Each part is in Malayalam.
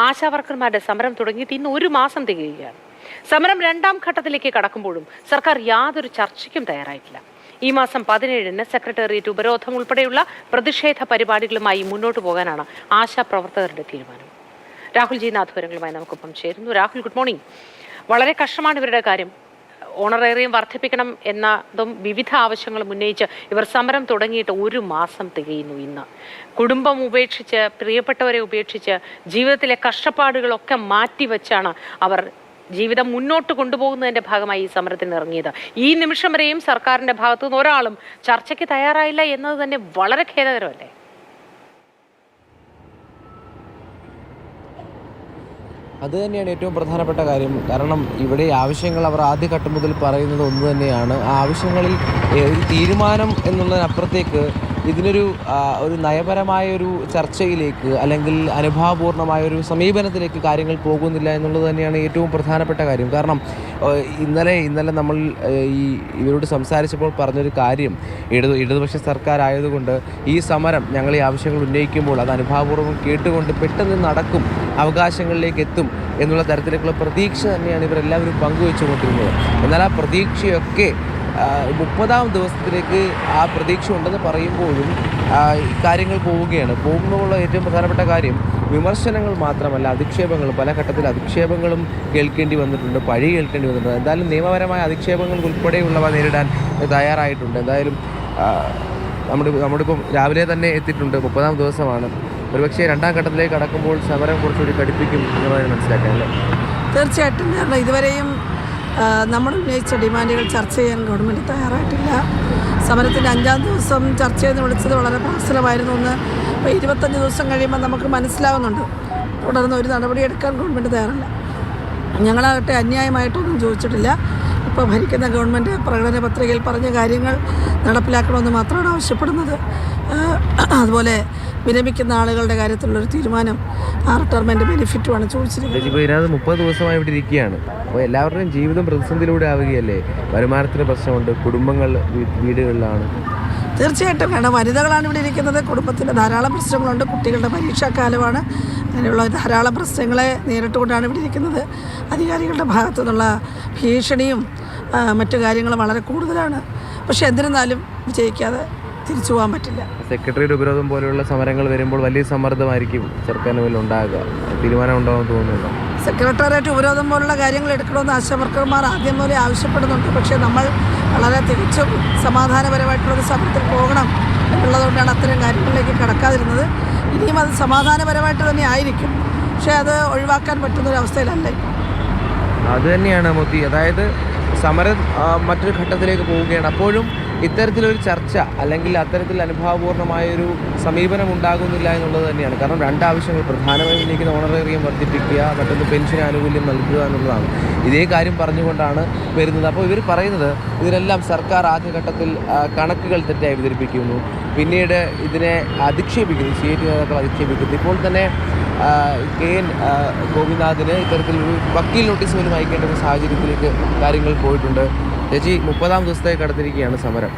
ആശാവർക്കർമാരുടെ സമരം തുടങ്ങിയിട്ട് ഇന്ന് ഒരു മാസം തികയുകയാണ്. സമരം രണ്ടാം ഘട്ടത്തിലേക്ക് കടക്കുമ്പോഴും സർക്കാർ യാതൊരു ചർച്ചയ്ക്കും തയ്യാറായിട്ടില്ല. ഈ മാസം പതിനേഴിന് സെക്രട്ടേറിയറ്റ് ഉപരോധം ഉൾപ്പെടെയുള്ള പ്രതിഷേധ പരിപാടികളുമായി മുന്നോട്ട് പോകാനാണ് ആശാപ്രവർത്തകരുടെ തീരുമാനം. രാഹുൽ ജി നാഥ് നമുക്കൊപ്പം ചേരുന്നു. രാഹുൽ ഗുഡ് മോർണിംഗ് വളരെ കഷ്ടമാണ് ഇവരുടെ കാര്യം. ഓണറേറിയം വർദ്ധിപ്പിക്കണം എന്നതും വിവിധ ആവശ്യങ്ങളും ഉന്നയിച്ച് ഇവർ സമരം തുടങ്ങിയിട്ട് ഒരു മാസം തികയുന്നു ഇന്ന്. കുടുംബം ഉപേക്ഷിച്ച് പ്രിയപ്പെട്ടവരെ ഉപേക്ഷിച്ച് ജീവിതത്തിലെ കഷ്ടപ്പാടുകളൊക്കെ മാറ്റിവെച്ചാണ് അവർ ജീവിതം മുന്നോട്ട് കൊണ്ടുപോകുന്നതിന്റെ ഭാഗമായി ഈ സമരത്തിന് ഇറങ്ങിയത്. ഈ നിമിഷം വരെയും സർക്കാരിന്റെ ഭാഗത്തുനിന്ന് ഒരാളും ചർച്ചയ്ക്ക് തയ്യാറായില്ല എന്നത് തന്നെ വളരെ ഖേദകരമല്ലേ? അത് തന്നെയാണ് ഏറ്റവും പ്രധാനപ്പെട്ട കാര്യം. കാരണം ഇവിടെ ആവശ്യങ്ങൾ അവർ ആദ്യഘട്ടം മുതൽ പറയുന്നത് ഒന്ന് തന്നെയാണ്. ആ ആവശ്യങ്ങളിൽ ഒരു തീരുമാനം എന്നുള്ളതിനപ്പുറത്തേക്ക് ഇതിനൊരു ഒരു നയപരമായ ഒരു ചർച്ചയിലേക്ക് അല്ലെങ്കിൽ അനുഭാവപൂർണമായ ഒരു സമീപനത്തിലേക്ക് കാര്യങ്ങൾ പോകുന്നില്ല എന്നുള്ളത് തന്നെയാണ് ഏറ്റവും പ്രധാനപ്പെട്ട കാര്യം. കാരണം ഇന്നലെ ഇന്നലെ നമ്മൾ ഈ ഇവരോട് സംസാരിച്ചപ്പോൾ പറഞ്ഞൊരു കാര്യം ഇടതു ഇടതുപക്ഷ സർക്കാരായതുകൊണ്ട് ഈ സമരം ഞങ്ങൾ ഈ ആവശ്യങ്ങൾ ഉന്നയിക്കുമ്പോൾ അത് അനുഭാവപൂർവം കേട്ടുകൊണ്ട് പെട്ടെന്ന് നടക്കും അവകാശങ്ങളിലേക്ക് എത്തും എന്നുള്ള തരത്തിലേക്കുള്ള പ്രതീക്ഷ തന്നെയാണ് ഇവരെല്ലാവരും പങ്കുവെച്ചുകൊണ്ടിരുന്നത്. എന്നാൽ ആ പ്രതീക്ഷയൊക്കെ മുപ്പതാം ദിവസത്തിലേക്ക് ആ പ്രതീക്ഷ ഉണ്ടെന്ന് പറയുമ്പോഴും കാര്യങ്ങൾ പോവുകയാണ്. പോകുമ്പോഴുള്ള ഏറ്റവും പ്രധാനപ്പെട്ട കാര്യം വിമർശനങ്ങൾ മാത്രമല്ല അധിക്ഷേപങ്ങൾ പല ഘട്ടത്തിൽ അധിക്ഷേപങ്ങളും കേൾക്കേണ്ടി വന്നിട്ടുണ്ട് പഴി കേൾക്കേണ്ടി വന്നിട്ടുണ്ട്. എന്തായാലും നിയമപരമായ അധിക്ഷേപങ്ങൾ ഉൾപ്പെടെയുള്ളവ നേരിടാൻ തയ്യാറായിട്ടുണ്ട്. എന്തായാലും നമ്മുടെ നമ്മളിപ്പം രാവിലെ തന്നെ എത്തിയിട്ടുണ്ട് മുപ്പതാം ദിവസമാണ്. ഒരുപക്ഷെ രണ്ടാം ഘട്ടത്തിലേക്ക് കടക്കുമ്പോൾ സമരം കുറച്ചുകൂടി കടുപ്പിക്കും എന്നുള്ളതിന് മനസ്സിലാക്കാം അല്ലേ? തീർച്ചയായിട്ടും. കാരണം ഇതുവരെയും നമ്മൾ ഉന്നയിച്ച ഡിമാൻഡുകൾ ചർച്ച ചെയ്യാൻ ഗവൺമെന്റ് തയ്യാറായിട്ടില്ല. സമരത്തിന്റെ അഞ്ചാം ദിവസം ചർച്ച ചെയ്ത് വിളിച്ചത് വളരെ പ്രഹസനമായിരുന്നു എന്ന് ഇപ്പോൾ ഇരുപത്തഞ്ച് ദിവസം കഴിയുമ്പോൾ നമുക്ക് മനസ്സിലാവുന്നുണ്ട്. തുടർന്ന് ഒരു നടപടി എടുക്കാൻ ഗവൺമെന്റ് തയ്യാറല്ല. ഞങ്ങളാകട്ടെ അന്യായമായിട്ടൊന്നും ചോദിച്ചിട്ടില്ല. ഇപ്പോൾ ഭരിക്കുന്ന ഗവൺമെന്റ് പ്രകടന പത്രികയിൽ പറഞ്ഞ കാര്യങ്ങൾ നടപ്പിലാക്കണമെന്ന് മാത്രമാണ് ആവശ്യപ്പെടുന്നത്. അതുപോലെ വിരമിക്കുന്ന ആളുകളുടെ കാര്യത്തിലുള്ളൊരു തീരുമാനം ആ റിട്ടയർമെന്റ് ബെനിഫിറ്റുമാണ് ചോദിച്ചിരിക്കുന്നത്. ഇപ്പോൾ ഇതിനകത്ത് മുപ്പത് ദിവസമായി ഇവിടെ ഇരിക്കുകയാണ്. അപ്പോൾ എല്ലാവരുടെയും ജീവിതം പ്രതിസന്ധിയിലൂടെ ആവുകയല്ലേ? വരുമാനത്തിന് പ്രശ്നമുണ്ട് കുടുംബങ്ങൾ വീടുകളിലാണ്. തീർച്ചയായിട്ടും കാരണം വനിതകളാണ് ഇവിടെ ഇരിക്കുന്നത്. കുടുംബത്തിന്റെ ധാരാളം പ്രശ്നങ്ങളുണ്ട്. കുട്ടികളുടെ പരീക്ഷാക്കാലമാണ് അങ്ങനെയുള്ള ധാരാളം പ്രശ്നങ്ങളെ നേരിട്ടുകൊണ്ടാണ് ഇവിടെ ഇരിക്കുന്നത്. അധികാരികളുടെ ഭാഗത്തു നിന്നുള്ള ഭീഷണിയും മറ്റു കാര്യങ്ങളും വളരെ കൂടുതലാണ്. പക്ഷേ എന്നിരുന്നാലും വിജയിക്കാതെ തിരിച്ചു പോകാൻ പറ്റില്ല. സെക്രട്ടറിയുടെ ഉപരോധം പോലെയുള്ള സമരങ്ങൾ വരുമ്പോൾ വലിയ സമ്മർദ്ദമായിരിക്കും സർക്കാരിന് മേൽ ഉണ്ടാകുക. തീരുമാനം ഉണ്ടാകുമെന്ന് തോന്നുന്നുണ്ടോ? സെക്രട്ടേറിയറ്റ് ഉപരോധം പോലുള്ള കാര്യങ്ങൾ എടുക്കണമെന്ന് ആശാവർക്കർമാർ ആദ്യം പോലെ ആവശ്യപ്പെടുന്നുണ്ട്. പക്ഷേ നമ്മൾ വളരെ തികച്ചും സമാധാനപരമായിട്ടുള്ളൊരു സമരത്തിൽ പോകണം എന്നുള്ളതുകൊണ്ടാണ് അത്തരം കാര്യങ്ങളിലേക്ക് കടക്കാതിരുന്നത്. ഇനിയും അത് സമാധാനപരമായിട്ട് തന്നെ ആയിരിക്കും. പക്ഷേ അത് ഒഴിവാക്കാൻ പറ്റുന്നൊരവസ്ഥയിലല്ല ഇപ്പോൾ അത് തന്നെയാണ് മോദി. അതായത് സമരം മറ്റൊരു ഘട്ടത്തിലേക്ക് പോവുകയാണ്. അപ്പോഴും ഇത്തരത്തിലൊരു ചർച്ച അല്ലെങ്കിൽ അത്തരത്തിൽ അനുഭാവപൂർണമായൊരു സമീപനം ഉണ്ടാകുന്നില്ല എന്നുള്ളത് തന്നെയാണ്. കാരണം രണ്ടാവശ്യങ്ങൾ പ്രധാനമായും ഉന്നയിക്കുന്ന ഓണറേറിയം വർദ്ധിപ്പിക്കുക മറ്റൊന്ന് പെൻഷൻ ആനുകൂല്യം നൽകുക എന്നുള്ളതാണ്. ഇതേ കാര്യം പറഞ്ഞുകൊണ്ടാണ് വരുന്നത്. അപ്പോൾ ഇവർ പറയുന്നത് ഇതിനെല്ലാം സർക്കാർ ആദ്യഘട്ടത്തിൽ കണക്കുകൾ തെറ്റായി അവതരിപ്പിക്കുന്നു. പിന്നീട് ഇതിനെ അധിക്ഷേപിക്കുന്നു സി ഐ ടി നേതാക്കൾ അധിക്ഷേപിക്കുന്നു. ഇപ്പോൾ തന്നെ കെ എൻ ഗോപിനാഥിന് ഇത്തരത്തിലൊരു വക്കീൽ നോട്ടീസ് പോലും അയക്കേണ്ട ഒരു സാഹചര്യത്തിലേക്ക് കാര്യങ്ങൾ പോയിട്ടുണ്ട്. ചേച്ചി മുപ്പതാം ദിവസത്തെ കടത്തിരിക്കുകയാണ് സമരം.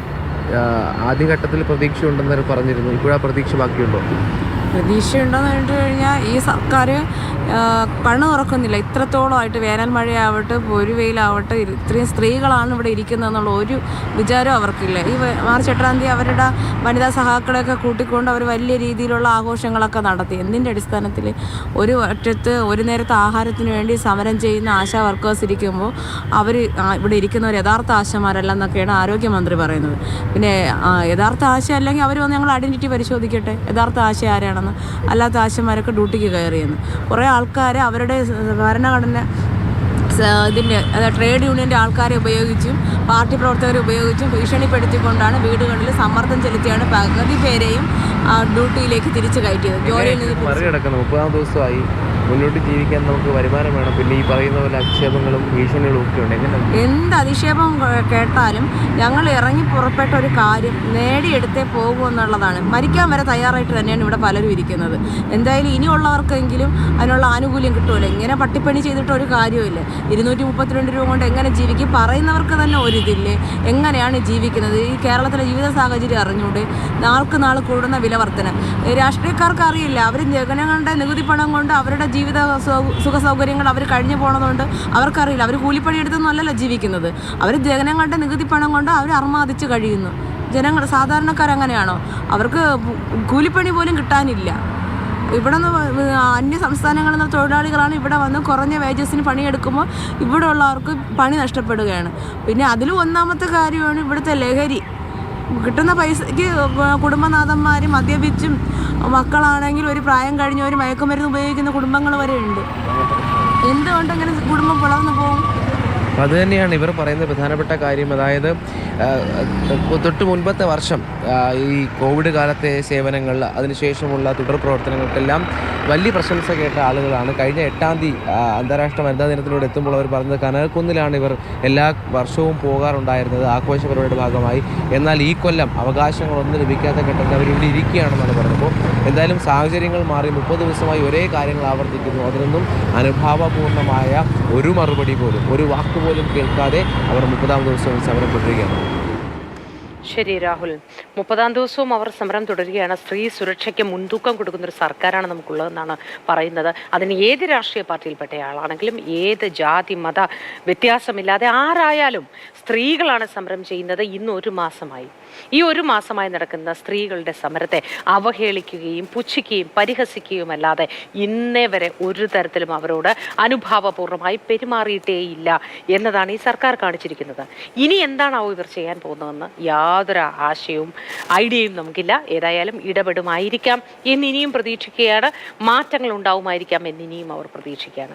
ആദ്യഘട്ടത്തിൽ പ്രതീക്ഷ ഉണ്ടെന്ന് പറഞ്ഞിരുന്നു. ഇപ്പോഴാ പ്രതീക്ഷ ബാക്കിയുണ്ടോ? പ്രതീക്ഷയുണ്ടോയെന്ന് കണ്ടു കഴിഞ്ഞാൽ ഈ സർക്കാർ കണ്ണു തുറക്കുന്നില്ല. ഇത്രത്തോളമായിട്ട് വേനൽ മഴയാവട്ടെ ഒരു വെയിലാവട്ടെ ഇത്രയും സ്ത്രീകളാണ് ഇവിടെ ഇരിക്കുന്നതെന്നുള്ള ഒരു വിചാരം അവർക്കില്ല. ഈ മാർച്ച് എട്ടാം തീയതി അവരുടെ വനിതാ സഹാക്കളെയൊക്കെ കൂട്ടിക്കൊണ്ട് അവർ വലിയ രീതിയിലുള്ള ആഘോഷങ്ങളൊക്കെ നടത്തി. എന്തിന്റെ അടിസ്ഥാനത്തിൽ ഒരു ഒറ്റത്ത് ഒരു നേരത്തെ ആഹാരത്തിന് വേണ്ടി സമരം ചെയ്യുന്ന ആശാ വർക്കേഴ്സ് ഇരിക്കുമ്പോൾ അവർ ഇവിടെ ഇരിക്കുന്നവർ യഥാർത്ഥ ആശമാരല്ല എന്നൊക്കെയാണ് ആരോഗ്യമന്ത്രി പറയുന്നത്. പിന്നെ യഥാർത്ഥ ആശ അല്ലെങ്കിൽ അവർ വന്ന് ഞങ്ങൾ ഐഡന്റിറ്റി പരിശോധിക്കട്ടെ. യഥാർത്ഥ ആശ ആരാണെന്ന്. അല്ലാത്ത ആശമാരൊക്കെ ഡ്യൂട്ടിക്ക് കയറിയെന്ന്. കുറേ ആൾക്കാർ അവരുടെ ഭരണഘടന ഇതിന്റെ അതായത് ട്രേഡ് യൂണിയന്റെ ആൾക്കാരെ ഉപയോഗിച്ചും പാർട്ടി പ്രവർത്തകരെ ഉപയോഗിച്ചും ഭീഷണിപ്പെടുത്തിക്കൊണ്ടാണ് വീടുകളിൽ സമ്മർദ്ദം ചെലുത്തിയാണ് പകുതി പേരെയും ഡ്യൂട്ടിയിലേക്ക് തിരിച്ചു കയറ്റിയത്. ജോലിയിൽ നിന്ന് മുപ്പതാം ദിവസമായി. മുന്നോട്ട് ജീവിക്കാൻ നമുക്ക് വരുമാനം വേണം. പിന്നെ ഈ പറയുന്ന പോലെ അധിക്ഷേപങ്ങളും ഭീഷണികളും ഒക്കെ ഉണ്ട്. എങ്ങനെ? എന്ത് അധിക്ഷേപം കേട്ടാലും ഞങ്ങൾ ഇറങ്ങി പുറപ്പെട്ട ഒരു കാര്യം നേടിയെടുത്തേ പോകൂ എന്നുള്ളതാണ്. മരിക്കാൻ വരെ തയ്യാറായിട്ട് തന്നെയാണ് ഇവിടെ പലരും ഇരിക്കുന്നത്. എന്തായാലും ഇനിയുള്ളവർക്കെങ്കിലും അതിനുള്ള ആനുകൂല്യം കിട്ടുമല്ലോ? ഇങ്ങനെ പട്ടിപ്പണി ചെയ്തിട്ട് ഒരു കാര്യമില്ല ഇരുന്നൂറ്റി മുപ്പത്തിരണ്ട് രൂപ കൊണ്ട് എങ്ങനെ ജീവിക്കും? പറയുന്നവർക്ക് തന്നെ ഒരിതില്ലേ? എങ്ങനെയാണ് ജീവിക്കുന്നത്? ഈ കേരളത്തിലെ ജീവിത സാഹചര്യം അറിഞ്ഞുകൊണ്ട് നാൾക്ക് നാൾ കൂടുന്ന വിലവർത്തനം രാഷ്ട്രീയക്കാർക്ക് അറിയില്ല. അവർ ജനങ്ങളുടെ നികുതി പണം കൊണ്ട് അവരുടെ ജീവിത സുഖ സൗകര്യങ്ങൾ അവർ കഴിഞ്ഞു പോണതുകൊണ്ട് അവർക്കറിയില്ല. അവർ കൂലിപ്പണി അല്ലല്ലോ ജീവിക്കുന്നത്. അവർ ജനങ്ങളുടെ നികുതി പണം കൊണ്ട് അവർ അർമാദിച്ച് കഴിയുന്നു. ജനങ്ങൾ സാധാരണക്കാർ അങ്ങനെയാണോ അവർക്ക് കൂലിപ്പണി പോലും കിട്ടാനില്ല. ഇവിടെ നിന്ന് അന്യ സംസ്ഥാനങ്ങളിൽ നിന്ന് തൊഴിലാളികളാണ് ഇവിടെ വന്ന് കുറഞ്ഞ വേജസിന് പണിയെടുക്കുമ്പോൾ ഇവിടെ ഉള്ളവർക്ക് പണി നഷ്ടപ്പെടുകയാണ്. പിന്നെ അതിലും ഒന്നാമത്തെ കാര്യമാണ് ഇവിടുത്തെ ലഹരി. കിട്ടുന്ന പൈസയ്ക്ക് കുടുംബനാഥന്മാർ മദ്യപിച്ചും മക്കളാണെങ്കിൽ ഒരു പ്രായം കഴിഞ്ഞ ഒരു മയക്കുമരുന്ന് ഉപയോഗിക്കുന്ന കുടുംബങ്ങൾ വരെ ഉണ്ട്. എന്തുകൊണ്ട് ഇങ്ങനെ കുടുംബം പിളർന്നു പോകും? അത് തന്നെയാണ് ഇവർ പറയുന്ന പ്രധാനപ്പെട്ട കാര്യം. അതായത് തൊട്ട് മുൻപത്തെ വർഷം ഈ കോവിഡ് കാലത്തെ സേവനങ്ങൾ അതിനുശേഷമുള്ള തുടർ പ്രവർത്തനങ്ങൾക്കെല്ലാം വലിയ പ്രശംസ കേട്ട ആളുകളാണ്. കഴിഞ്ഞ എട്ടാം തീയതി അന്താരാഷ്ട്ര വനിതാ ദിനത്തിലൂടെ എത്തുമ്പോൾ അവർ പറഞ്ഞത് കനകക്കുന്നിലാണ് ഇവർ എല്ലാ വർഷവും പോകാറുണ്ടായിരുന്നത് ആഘോഷ പരിപാടിയുടെ ഭാഗമായി. എന്നാൽ ഈ കൊല്ലം അവകാശങ്ങളൊന്നും ലഭിക്കാത്ത ഘട്ടത്തിൽ അവരിവിടെ ഇരിക്കുകയാണെന്നാണ് പറഞ്ഞപ്പോൾ എന്തായാലും സാഹചര്യങ്ങൾ മാറി മുപ്പത് ദിവസമായി ഒരേ കാര്യങ്ങൾ ആവർത്തിക്കുന്നു. അതിനൊന്നും അനുഭാവപൂർണമായ ഒരു മറുപടി പോലും ഒരു വാക്ക് പോലും കേൾക്കാതെ അവർ മുപ്പതാം ദിവസവും സമരം തുടരുകയാണ്. ശരി രാഹുൽ മുപ്പതാം ദിവസവും അവർ സമരം തുടരുകയാണ്. സ്ത്രീ സുരക്ഷയ്ക്ക് മുൻതൂക്കം കൊടുക്കുന്ന ഒരു സർക്കാരാണ് നമുക്കുള്ളതെന്നാണ് പറയുന്നത്. അതിന് ഏത് രാഷ്ട്രീയ പാർട്ടിയിൽപ്പെട്ട ആളാണെങ്കിലും ഏത് ജാതി മത വ്യത്യാസമില്ലാതെ ആരായാലും സ്ത്രീകളാണ് സമരം ചെയ്യുന്നത്. ഇന്ന് ഒരു മാസമായി. ഈ ഒരു മാസമായി നടക്കുന്ന സ്ത്രീകളുടെ സമരത്തെ അവഹേളിക്കുകയും പുച്ഛിക്കുകയും പരിഹസിക്കുകയും അല്ലാതെ ഇന്നേ വരെ ഒരു തരത്തിലും അവരോട് അനുഭാവപൂർവമായി പെരുമാറിയിട്ടേയില്ല എന്നതാണ് ഈ സർക്കാർ കാണിച്ചിരിക്കുന്നത്. ഇനി എന്താണാവോ ഇവർ ചെയ്യാൻ പോകുന്നതെന്ന് യാതൊരു ആശയവും ഐഡിയയും നമുക്കില്ല. ഏതായാലും ഇടപെടുമായിരിക്കാം. എന്നിനിയും പ്രതീക്ഷിക്കുകയാണ്. മാറ്റങ്ങൾ ഉണ്ടാവുമായിരിക്കാം എന്നിനിയും അവർ പ്രതീക്ഷിക്കുകയാണ്.